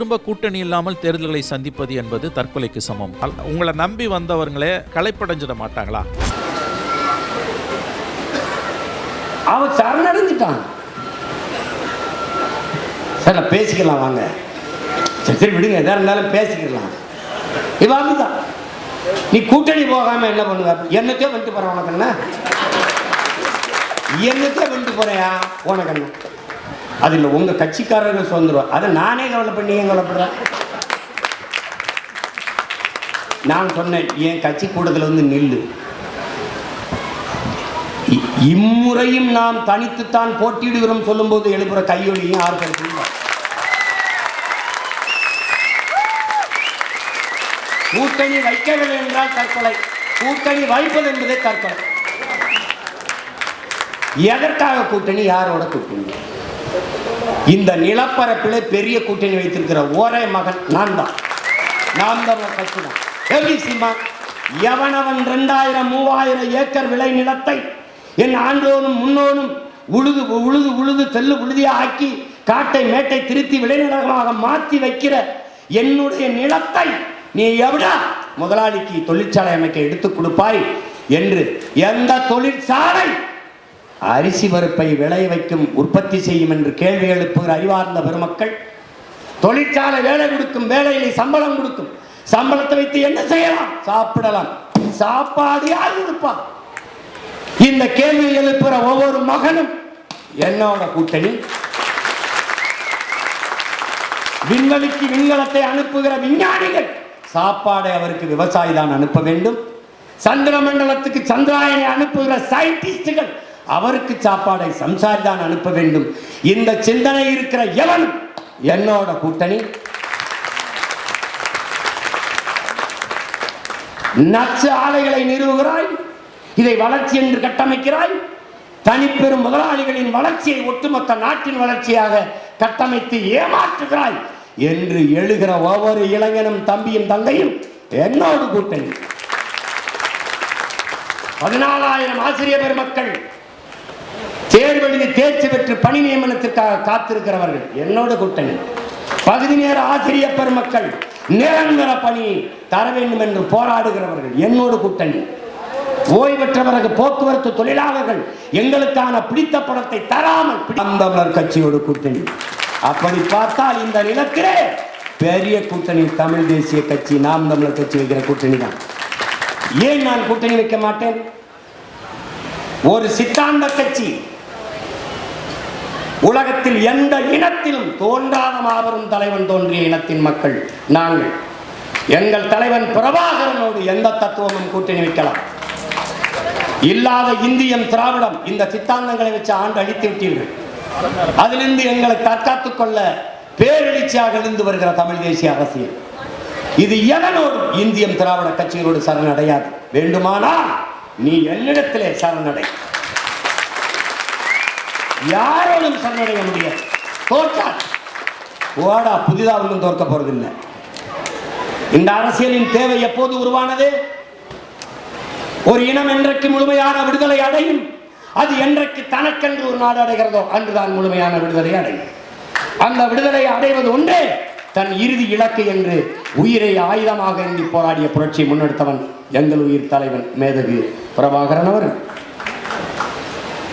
திரும்ப கூட்டணி இல்லாமல் தேர்தல்களை சந்திப்பது என்பது தற்கொலைக்கு சமம். உங்களை நம்பி வந்தவர்களே களைப்படைஞ்சிட மாட்டாங்களா? அவன் சரணடைஞ்சிட்டான் சார் நான் பேசிக்கலாம் வாங்க. சரி சரி விடுங்க. எதா இருந்தாலும் பேசிக்கலாம். இவன் அப்படிதான் நீ கூட்டணி போகாம என்ன பண்ணுவ? என்னத்தையோ வந்துட்டு போற உனக்கு என்ன? என்னத்தையோ வந்துட்டு போறியா? உனக்கு என்ன? அது இல்லை உங்க கட்சிக்காரர்கள் சுதந்திரம். அதை நானே கவலைப்பண்ணி ஏன் கவலைப்படுறேன்? நான் சொன்னேன் என் கட்சி கூட்டத்தில் வந்து நில்லு. இம்முறையும் நாம் தனித்துத்தான் போட்டியிடுகிறோம் சொல்லும்போது எழுப்புற கையொலியும் யாருக்கு கூட்டணி வைக்கவில்லை என்றால் தற்கொலை. கூட்டணி வைப்பது என்பதே தற்கொலை. எதற்காக கூட்டணி? யாரோட கூட்டணி? இந்த நிலப்பரப்பிலே பெரிய கூட்டணி வைத்திருக்கிற ஒரே மகன் நான் தான் நான் தான் கட்சி தான் எப்படி சீமா எவனவன் ரெண்டாயிரம் மூவாயிரம் ஏக்கர் விளை நிலத்தை என் ஆண்டோனும் முன்னோனும் உழுது உழுது உழுது தெல்லு உழுதியா ஆக்கி காட்டை மேட்டை திருத்தி விளைநிலமாக மாற்றி வைக்கிற என்னுடைய நிலத்தை நீ எவ்வளோ முதலாளிக்கு தொழிற்சாலை அமைக்க எடுத்துக் கொடுப்பாய் என்று எந்த தொழிற்சாலை அரிசி பருப்பை விளைய வைக்கும் உற்பத்தி செய்யும் என்று கேள்வி எழுப்புகிற அறிவார்ந்த பெருமக்கள் தொழிற்சாலை வேலை கொடுக்கும் வேலையிலே சம்பளம் கொடுக்கும். சம்பளத்தை வைத்து என்ன செய்யலாம்? சாப்பிடலாம். சாப்பாடு யார் இருப்பா இந்த கேள்வி எழுப்புகிற ஒவ்வொரு மகனும் என்னோட கூட்டணி. விண்வெளிக்கு விண்கலத்தை அனுப்புகிற விஞ்ஞானிகள் சாப்பாடை அவருக்கு விவசாயி தான் அனுப்ப வேண்டும். சந்திர மண்டலத்துக்கு சந்திராயனை அனுப்புகிற சயின்டிஸ்டுகள் அவருக்கு சாப்பாடை சம்சாரி தான் அனுப்ப வேண்டும். இந்த சிந்தனை இருக்கிற எவன்? என்னோட கூட்டணி. நச்சு ஆலைகளை நிறுவுகிறாய். இதை வளர்ச்சி என்று கட்டமைக்கிறாய். தனிப்பெரும் முதலாளிகளின் வளர்ச்சியை ஒட்டுமொத்த நாட்டின் வளர்ச்சியாக கட்டமைத்து ஏமாற்றுகிறாய் என்று எழுகிற ஒவ்வொரு இளைஞனும் தம்பியும் தங்கையும் என்னோடு கூட்டணி. பதினாலாயிரம் ஆசிரியர் பெருமக்கள் தேர்வெழுதி தேர்ச்சி பெற்று பணி நியமனத்திற்காக காத்திருக்கிறவர்கள் என்னோட கூட்டணி. பகுதி நேர ஆசிரியர் பெருமக்கள் நிரந்தர பணி தர வேண்டும் என்று போராடுகிறவர்கள் என்னோடு கூட்டணி. ஓய்வு பெற்ற பிறகு போக்குவரத்து தொழிலாளர்கள் எங்களுக்கான பிடித்த படத்தை தராமல் பிடி- தமிழர் கட்சியோடு கூட்டணி. அப்படி பார்த்தால் இந்த நிலத்திலே பெரிய கூட்டணி தமிழ் தேசிய கட்சி நாம் தமிழர் கட்சி வைக்கிற கூட்டணி தான். ஏன் நான் கூட்டணி வைக்க மாட்டேன்? ஒரு சித்தாந்த கட்சி உலகத்தில் எந்த இனத்திலும் தோன்றாத மாபெரும் தலைவன் தோன்றிய இனத்தின் மக்கள் நாங்கள். எங்கள் தலைவன் பிரபாகரனோடு எந்த தத்துவமும் கூட்டணி வைக்கலாம். இல்லாத இந்தியம் திராவிடம் இந்த சித்தாந்தங்களை வச்சு ஆண்டு அழித்து விட்டீர்கள். அதிலிருந்து எங்களை தற்காத்துக் கொள்ள பேரெழுச்சியாக இருந்து வருகிற தமிழ் தேசிய அரசியல். இது எதனோடும் இந்தியம் திராவிட கட்சிகளோடு சரணடையாது. வேண்டுமானால் நீ என்னிடத்திலே சரணடை. யாரோடும் சரணடைய முடியாது. தோற்றால் ஓடா புதிதாக ஒன்றும் தோற்க போறதில்லை. இந்த அரசியலின் தேவை எப்போது உருவானது? ஒரு இனம் என்றைக்கு முழுமையான விடுதலை அடையும்? அது என்றைக்கு தனக்கென்று ஒரு நாடு அடைகிறதோ அன்றுதான் முழுமையான விடுதலை அடையும். அந்த விடுதலை அடைவது ஒன்றே தன் இறுதி இலக்கு என்று உயிரை ஆயுதமாக எண்ணி போராடிய புரட்சியை முன்னெடுத்தவன் எங்கள் உயிர் தலைவன் மேதகு பிரபாகரன் அவர்கள்.